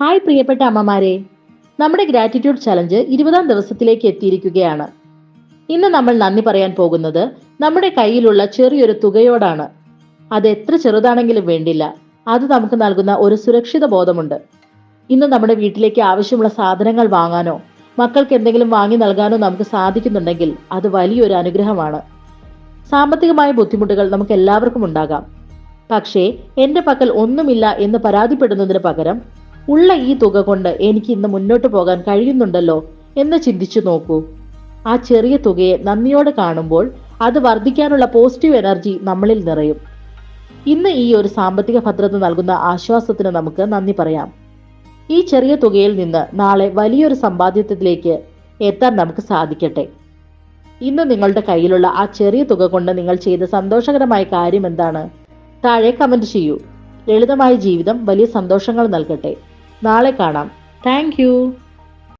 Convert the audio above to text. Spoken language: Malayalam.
ഹായ് പ്രിയപ്പെട്ട അമ്മമാരെ. നമ്മുടെ ഗ്രാറ്റിറ്റ്യൂഡ് ചലഞ്ച് ഇരുപതാം ദിവസത്തിലേക്ക് എത്തിയിരിക്കുകയാണ്. ഇന്ന് നമ്മൾ നന്ദി പറയാൻ പോകുന്നത് നമ്മുടെ കയ്യിലുള്ള ചെറിയൊരു തുകയോടാണ്. അത് എത്ര ചെറുതാണെങ്കിലും വേണ്ടില്ല. അത് നമുക്ക് നൽകുന്ന ഒരു സുരക്ഷിത ബോധമുണ്ട്. ഇന്ന് നമ്മുടെ വീട്ടിലേക്ക് ആവശ്യമുള്ള സാധനങ്ങൾ വാങ്ങാനോ മക്കൾക്ക് എന്തെങ്കിലും വാങ്ങി നൽകാനോ നമുക്ക് സാധിക്കുന്നുണ്ടെങ്കിൽ അത് വലിയൊരു അനുഗ്രഹമാണ്. സാമ്പത്തികമായ ബുദ്ധിമുട്ടുകൾ നമുക്ക് എല്ലാവർക്കും ഉണ്ടാകാം. പക്ഷേ എന്റെ പക്കൽ ഒന്നുമില്ല എന്ന് പരാതിപ്പെടുന്നതിന് പകരം ഉള്ള ഈ തുക കൊണ്ട് എനിക്ക് ഇന്ന് മുന്നോട്ട് പോകാൻ കഴിയുന്നുണ്ടല്ലോ എന്ന് ചിന്തിച്ചു നോക്കൂ. ആ ചെറിയ തുകയെ നന്ദിയോടെ കാണുമ്പോൾ അത് വർദ്ധിക്കാനുള്ള പോസിറ്റീവ് എനർജി നമ്മളിൽ നിറയും. ഇന്ന് ഈ ഒരു സാമ്പത്തിക ഭദ്രത നൽകുന്ന ആശ്വാസത്തിന് നമുക്ക് നന്ദി പറയാം. ഈ ചെറിയ തുകയിൽ നിന്ന് നാളെ വലിയൊരു സമ്പാദ്യത്തിലേക്ക് എത്താൻ നമുക്ക് സാധിക്കട്ടെ. ഇന്ന് നിങ്ങളുടെ കയ്യിലുള്ള ആ ചെറിയ തുക കൊണ്ട് നിങ്ങൾ ചെയ്ത സന്തോഷകരമായ കാര്യം എന്താണ്? താഴെ കമന്റ് ചെയ്യൂ. ലളിതമായ ജീവിതം വലിയ സന്തോഷങ്ങൾ നൽകട്ടെ. നാളെ കാണാം. താങ്ക്